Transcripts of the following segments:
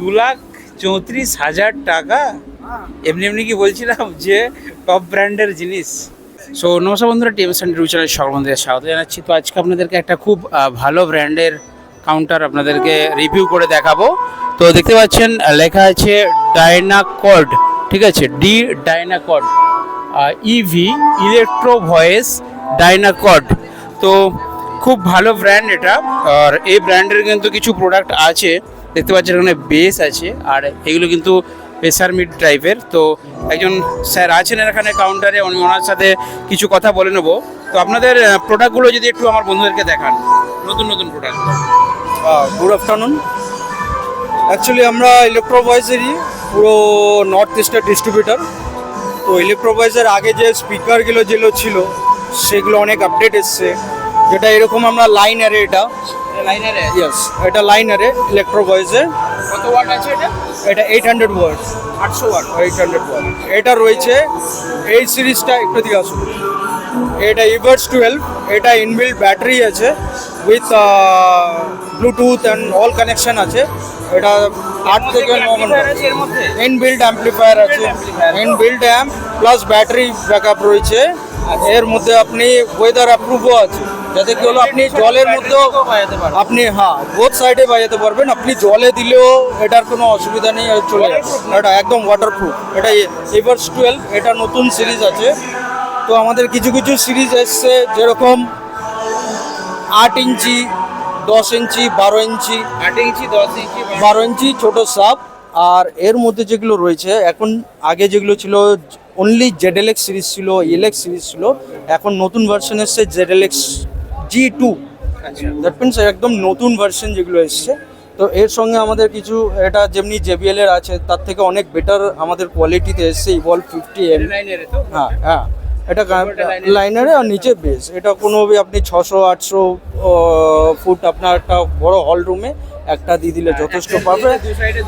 দু লাখ চৌত্রিশ হাজার টাকা। এমনি এমনি কি বলছিলাম যে টপ ব্র্যান্ডের জিনিস। সো নমস্কার বন্ধুরা টিএম সেন্টার সকল বন্ধুদের স্বাগত জানাচ্ছি। তো আজকে আপনাদেরকে একটা খুব ভালো ব্র্যান্ডের কাউন্টার আপনাদেরকে রিভিউ করে দেখাবো। তো দেখতে পাচ্ছেন লেখা আছে ডায়নাকড ঠিক আছে? D Dynacord EV electro voice Dynacord তো খুব ভালো ব্র্যান্ড এটা। আর এই ব্র্যান্ডের কিন্তু কিছু প্রোডাক্ট আছে। দেখতে পাচ্ছেন এখানে বেস আছে, আর এগুলো কিন্তু প্রেসার মিট টাইপের তো একজন স্যার আছেন এখানে কাউন্টারে উনি ওনার সাথে কিছু কথা বলে নেব। তো আপনাদের প্রোডাক্টগুলো যদি একটু আমার বন্ধুদেরকে দেখান। নতুন নতুন প্রোডাক্ট গুড আফটারনুন অ্যাকচুয়ালি আমরা ইলেকট্রোভয়েসেরই পুরো নর্থ ইস্টের ডিস্ট্রিবিউটার তো ইলেকট্রোভয়েসের আগে যে স্পিকারগুলো যেগুলো ছিল, সেগুলো অনেক আপডেট এসছে। যেটা এরকম আমরা লাইন অ্যারে এটা লাইনারে ইয়েস এটা কত ওয়াট আছে এটা? এটা এইট হান্ড্রেড ওয়ার্ড আটশো ওয়াট এইট হান্ড্রেড এটা রয়েছে এই সিরিজটা একটু আসুন। এটা ইভার্স টুয়েলভ এটা ইনবিল্ড ব্যাটারি আছে with bluetooth and all connection আছে। এটা আট থেকে ন ঘণ্টা। ইনবিল্ড অ্যাম্পলিফায়ার আছে। Inbuilt amp plus battery backup রয়েছে। এর মধ্যে আপনি ওয়েদার অ্যাপ্রুভও আছে। যাতে কি হলো আপনি জলের মধ্যেও আপনি হ্যাঁ বোথ সাইডে বাজাতে পারবেন। আপনি জলে দিলেও এটার কোনো অসুবিধা নেই আর চলে এটা একদম ওয়াটারপ্রুফ এটা এভার্স টুয়েলভ এটা নতুন সিরিজ আছে। তো আমাদের কিছু কিছু সিরিজ এসছে যেরকম আট ইঞ্চি দশ ইঞ্চি বারো ইঞ্চি আট ইঞ্চি দশ ইঞ্চি বারো ইঞ্চি ছোট সাপ। আর এর মধ্যে যেগুলো রয়েছে এখন আগে যেগুলো ছিল অনলি জেডেলেক্স সিরিজ ছিল ইলেক্স সিরিজ ছিল। এখন নতুন ভার্সন এসছে জেডেলেক্স জি টু দ্যাট মিনস একদম নতুন ভার্সন যেগুলো এসছে। তো এর সঙ্গে আমাদের কিছু এটা যেমনি জেবিএল এর আছে তার থেকে অনেক বেটার আমাদের কোয়ালিটিতে এসছে ইভলভ ফিফটি এম হ্যাঁ হ্যাঁ। এটা লাইনারে আর নিচে বেস এটা কোনো আপনি ছশো আটশো ফুট আপনার একটা বড় হল রুমে একটা দিয়ে দিলে যথেষ্ট পাবে।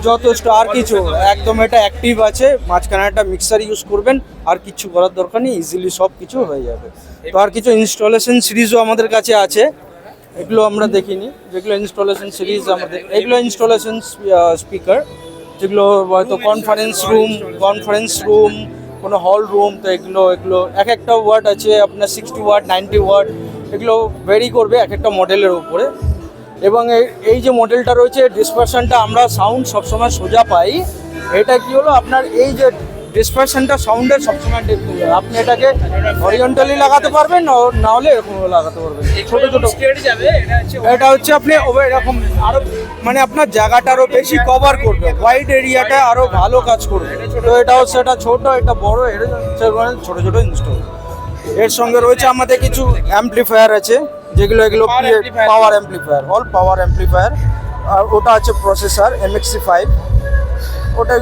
যথেষ্ট আর কিছু একদম এটা অ্যাক্টিভ আছে মাঝখানে একটা মিক্সার ইউজ করবেন আর কিছু করার দরকার নেই ইজিলি সব কিছু হয়ে যাবে। তো আর কিছু ইনস্টলেশন সিরিজও আমাদের কাছে আছে এগুলো আমরা দেখিনি যেগুলো ইনস্টলেশন সিরিজ আমাদের এগুলো ইনস্টলেশন স্পিকার যেগুলো হয়তো কনফারেন্স রুম কনফারেন্স রুম কোনো হল রুম তো এগুলো এগুলো এক একটা ওয়ার্ড আছে আপনার সিক্সটি ওয়ার্ড নাইনটি ওয়ার্ড এগুলো ভেরি করবে এক একটা মডেলের উপরে। এবং এই এই যে মডেলটা রয়েছে ডিসপারশনটা আমরা সাউন্ড সবসময় সোজা পাই। এটা কি হলো? আপনার এই যে ডিসপারশনটা সাউন্ডের সবসময় আপনি এটাকে হরিজন্টালি লাগাতে পারবেন না- হলে এরকম লাগাতে পারবেন। ছোট ছোট এটা হচ্ছে আপনি এরকম আরও মানে আপনার জায়গাটা আরও বেশি কভার করবে। ওয়াইড এরিয়াটা আরও ভালো কাজ করবে। তো এটা হচ্ছে এটা ছোট এটা বড় এটা ছোট ছোট ইনস্টল এর সঙ্গে রয়েছে আমাদের কিছু অ্যাম্পলিফায়ার আছে যেগুলো এগুলো power amplifier all power amplifier আর ওটা আছে প্রসেসর এমএক্সি ফাইভ ওটা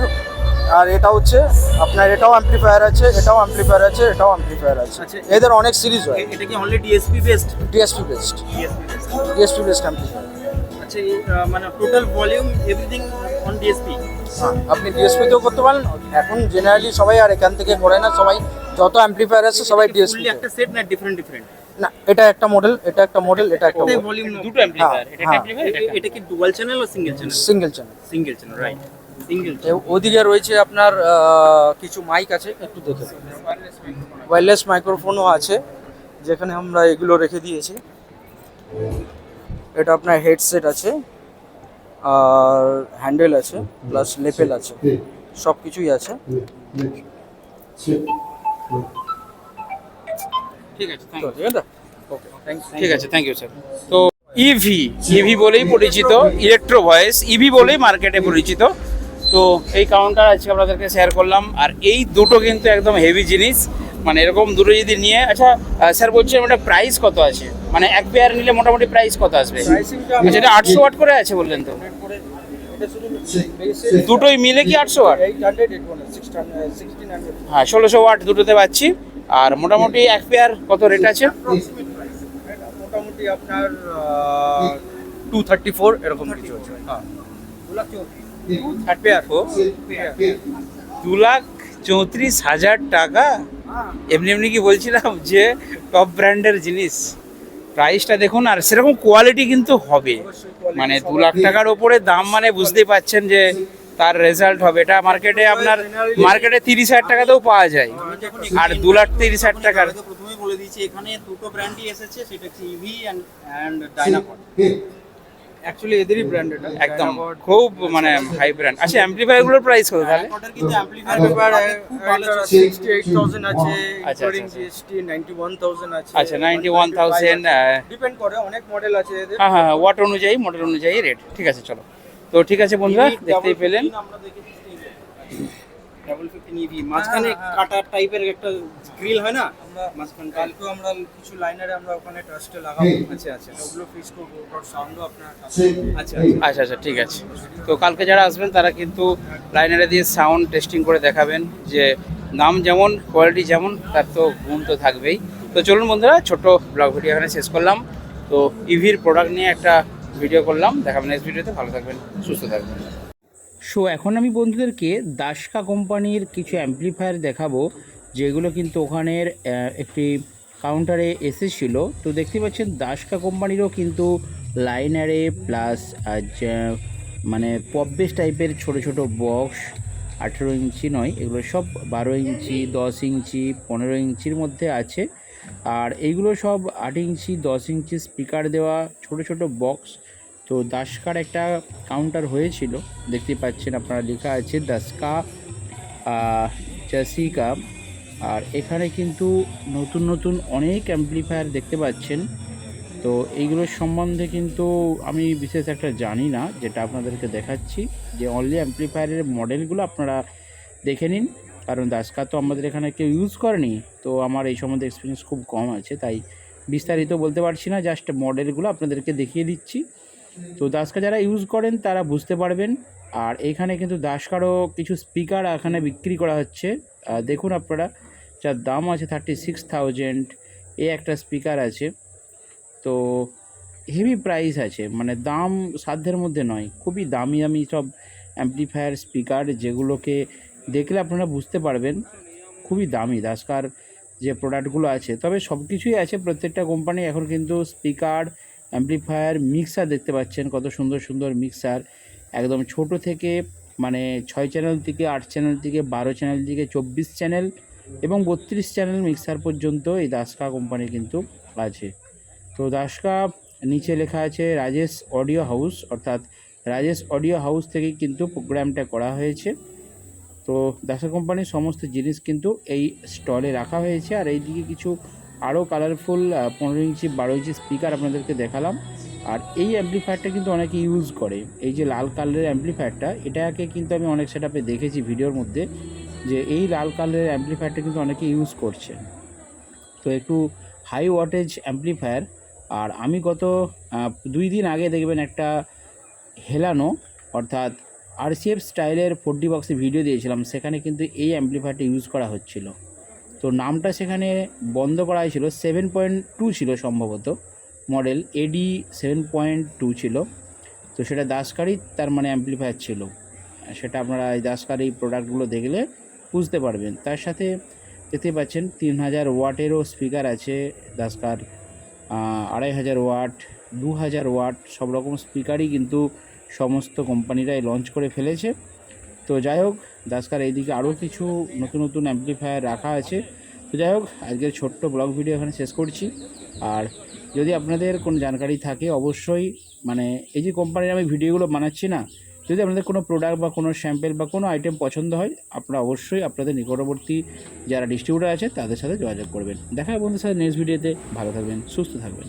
আর এটা হচ্ছে আপনার এটাও অ্যাম্পলিফায়ার আছে এটাও অ্যাম্পলিফায়ার আছে এটাও অ্যাম্পলিফায়ার আছে। আচ্ছা। এদের অনেক সিরিজ হয়। এটা কি only DSP based DSP based DSP best amplifier আচ্ছা মানে total volume everything on DSP হ্যাঁ আপনি ডিএসপিতেও করতে পারেন। এখন জেনারেলি সবাই আর এখান থেকে করে না সবাই যত অ্যাম্পলিফায়ার আছে সবাই ডিএসপি ফুললি একটা সেট না ডিফারেন্ট ডিফারেন্ট না এটা একটা মডেল এটা একটা মডেল এটা একটা ভলিউম দুটো অ্যাম্পলিফায়ার এটা। অ্যাম্পলিফায়ার এটা কি ডুয়াল চ্যানেল ও single channel single channel single channel right single ওদিকে রয়েছে আপনার কিছু মাইক আছে একটু দেখে ওয়্যারলেস মাইক্রোফোনও আছে যেখানে আমরা এগুলো রেখে দিয়েছি। এটা আপনার হেডসেট আছে আর হ্যান্ডেল আছে প্লাস লেপেল আছে সব কিছুই আছে। ঠিক আছে থ্যাংক ইউ ঠিক আছে? ওকে ঠিক আছে থ্যাংক ইউ স্যার তো ইভি ইভি বলেই পরিচিত ইলেকট্রো ভয়েস ইভি বলেই মার্কেটে পরিচিত। তো এই কাউন্টার আজকে আপনাদেরকে শেয়ার করলাম আর এই দুটো কিন্তু একদম হেভি জিনিস। মানে এরকম দুটো যদি নিয়ে আচ্ছা স্যার বলছিলাম এটা প্রাইস কত আছে? মানে এক পেয়ার নিলে মোটামুটি প্রাইস কত আসবে? প্রাইসিংটা আচ্ছা আটশো ওয়াট করে আছে বললেন তো? দুটোই মিলে কি আটশো ওয়াট হ্যাঁ ষোলোশো ওয়াট দুটোতে পাচ্ছি। আর মোটামুটি এক পেয়ার কত রেট আছে? মোটামুটি আপনার টু থার্টি ফোর এরকম কিছু আছে। হ্যাঁ। থার্ড পেয়ার দু লাখ চৌত্রিশ হাজার টাকা? এমনি এমনি কি বলছিলাম যে টপ ব্র্যান্ডের জিনিস? প্রাইসটা দেখুন আর সেরকম কোয়ালিটি কিন্তু হবে। মানে দু লাখ টাকার ওপরে দাম মানে বুঝতেই পাচ্ছেন যে তার রেজাল্ট হবে। এটা মার্কেটে আপনার মার্কেটে তিরিশ হাজার টাকাতেও পাওয়া যায়। আর দু লাখ তিরিশ হাজার টাকার বলে দিয়েছি এখানে দুটো ব্র্যান্ডই এসেছে সেটা হচ্ছে EV and and Dynacord actually এদেরই ব্র্যান্ড এটা। একদম। খুব মানে হাই ব্র্যান্ড আচ্ছা অ্যাম্পলিফায়ারগুলোর প্রাইস কত তাহলে? ডাইনাপডের কিন্তু অ্যাম্পলিফায়ার এবার খুব ভালো চলছে। সিক্সটি এইট থাউজেন্ড আছে আচ্ছা, ইনক্লুডিং আচ্ছা। জিএসটি নাইনটি ওয়ান থাউজেন্ড আছে। আচ্ছা নাইনটি ওয়ান থাউজেন্ড ডিপেন্ড করে অনেক মডেল আছে এদের। হ্যাঁ হ্যাঁ ওয়াট অনুযায়ী মডেল অনুযায়ী রেট ঠিক আছে চলো। তো ঠিক আছে বন্ধুরা দেখতেই পেলেন। আমরা দেখেছি ডাবল ফিফটিন ইভি মাঝখানে কাটার টাইপের একটা গ্রিল হয় না? আমরা মাঝখানটা কালকেও আমরা কিছু লাইনারে আমরা ওখানে ট্রাস্টে লাগাবো। আচ্ছা আচ্ছা। ওগুলো ফিক্স করব ওটার সাউন্ডও আপনার আচ্ছা আচ্ছা। আচ্ছা আচ্ছা ঠিক আছে। তো কালকে যারা আসবেন তারা কিন্তু লাইনারে দিয়ে সাউন্ড টেস্টিং করে দেখাবেন যে নাম যেমন কোয়ালিটি যেমন তার তো গুণ তো থাকবেই। তো চলুন বন্ধুরা ছোট ব্লগ ভিডিও এখানে শেষ করলাম। তো ইভির প্রোডাক্ট নিয়ে একটা ভিডিও করলাম। দেখাবেন নেক্সট ভিডিওতে ভালো থাকবেন সুস্থ থাকবেন। সো এখন আমি বন্ধুদেরকে দাসকা কোম্পানির কিছু অ্যাম্পলিফায়ার দেখাবো, যেগুলো কিন্তু ওখানের একটি কাউন্টারে এসেছিল। তো দেখতে পাচ্ছেন দাসকা কোম্পানিরও কিন্তু লাইনারে প্লাস মানে পপবেস টাইপের ছোট ছোট বক্স আঠেরো ইঞ্চি নয়, এগুলো সব বারো ইঞ্চি, দশ ইঞ্চি, পনেরো ইঞ্চির মধ্যে আছে। আর এইগুলো সব আট ইঞ্চি, দশ ইঞ্চি স্পিকার দেওয়া, ছোট ছোট বক্স তো দাসকার একটা কাউন্টার হয়েছিল। দেখতে পাচ্ছেন আপনারা লেখা আছে, দাসকা চাসিকা আর এখানে কিন্তু নতুন নতুন অনেক অ্যাম্পলিফায়ার দেখতে পাচ্ছেন। তো এইগুলোর সম্বন্ধে কিন্তু আমি বিশেষ একটা জানি না, যেটা আপনাদেরকে দেখাচ্ছি। যে অনলি অ্যাম্পলিফায়ারের মডেলগুলো আপনারা দেখে নিন। কারণ দাসকা তো আমাদের এখানে কেউ ইউজ করেনি। তো আমার এই সম্বন্ধে এক্সপিরিয়েন্স খুব কম আছে, তাই বিস্তারিত বলতে পারছি না। জাস্ট মডেলগুলো আপনাদেরকে দেখিয়ে দিচ্ছি। তো দাসকা যারা ইউজ করেন, তারা বুঝতে পারবেন। আর এখানে কিন্তু দাসকারও কিছু স্পিকার এখানে বিক্রি করা হচ্ছে। দেখুন আপনারা, যার দাম আছে থার্টি সিক্স থাউজেন্ড এ একটা স্পিকার আছে। তো হেভি প্রাইস আছে মানে দাম সাধ্যের মধ্যে নয়, খুবই দামি দামি সব অ্যাম্পলিফায়ার স্পিকার যেগুলোকে দেখলে আপনারা বুঝতে পারবেন, খুবই দামি দাসকার যে প্রোডাক্টগুলো আছে। তবে সব কিছুই আছে, প্রত্যেকটা কোম্পানি এখন কিন্তু স্পিকার অ্যাম্পলিফায়ার মিক্সার দেখতে পাচ্ছেন, কত সুন্দর সুন্দর মিক্সার। একদম ছোট থেকে মানে ছয় চ্যানেল থেকে, আট চ্যানেল থেকে, বারো চ্যানেল থেকে, চব্বিশ চ্যানেল এবং বত্রিশ চ্যানেল মিক্সার পর্যন্ত এই দাসকা কোম্পানি কিন্তু আছে। তো দাসকা নিচে লেখা আছে, রাজেশ অডিও হাউস, অর্থাৎ রাজেশ অডিও হাউস থেকেই কিন্তু প্রোগ্রামটা করা হয়েছে। তো দাসা কোম্পানির সমস্ত জিনিস কিন্তু এই স্টলে রাখা হয়েছে। আর এইদিকে কিছু আরও কালারফুল পনেরো ইঞ্চি, বারো ইঞ্চি স্পিকার আপনাদেরকে দেখালাম। আর এই অ্যাম্পলিফায়ারটা কিন্তু অনেকে ইউজ করে। এই যে লাল কালারের অ্যাম্পলিফায়ারটা এটাকে কিন্তু আমি অনেক সেটাপে দেখেছি ভিডিওর মধ্যে, যে এই লাল কালারের অ্যাম্পলিফায়ারটা কিন্তু অনেকে ইউজ করছে। তো একটু হাই ওয়াটেজ অ্যাম্পলিফায়ার আর আমি গত দুই দিন আগে দেখবেন একটা হেলানো অর্থাৎ আরসিএফ স্টাইলের ফোরটি বক্সে ভিডিও দিয়েছিলাম, সেখানে কিন্তু এই অ্যাম্পলিফায়ারটা ইউজ করা হচ্ছিল। তো নামটা সেখানে বন্ধ করা হয়েছিল সেভেন পয়েন্ট টু ছিল সম্ভবত। Model AD seven point two ছিল। তো সেটা দাসকারই তার মানে অ্যাম্পলিফায়ার ছিল। সেটা আপনারা এই দাসকার প্রোডাক্টগুলো দেখলে বুঝতে পারবেন। তার সাথে দেখতে পাচ্ছেন, তিন হাজার ওয়াটেরও স্পিকার আছে দাসকার। আড়াই হাজার ওয়াট, দু হাজার ওয়াট, সব রকম স্পিকারই কিন্তু সমস্ত কোম্পানিরাই লঞ্চ করে ফেলেছে। তো যাই হোক, দাসকার এইদিকে আরও কিছু নতুন নতুন অ্যাম্পলিফায়ার রাখা আছে। তো যাই হোক, আজকের ছোট্ট ব্লগ ভিডিও এখানে শেষ করছি। আর যদি আপনাদের কোনো জানকারি থাকে, অবশ্যই মানে এই যে কোম্পানির আমি ভিডিওগুলো বানাচ্ছি না, যদি আপনাদের কোনো প্রোডাক্ট বা কোনো স্যাম্পেল বা কোনো আইটেম পছন্দ হয়, আপনারা অবশ্যই আপনাদের নিকটবর্তী যারা ডিস্ট্রিবিউটার আছে, তাদের সাথে যোগাযোগ করবেন। দেখা হবে বন্ধুদের সাথে নেক্সট ভিডিওতে ভালো থাকবেন, সুস্থ থাকবেন।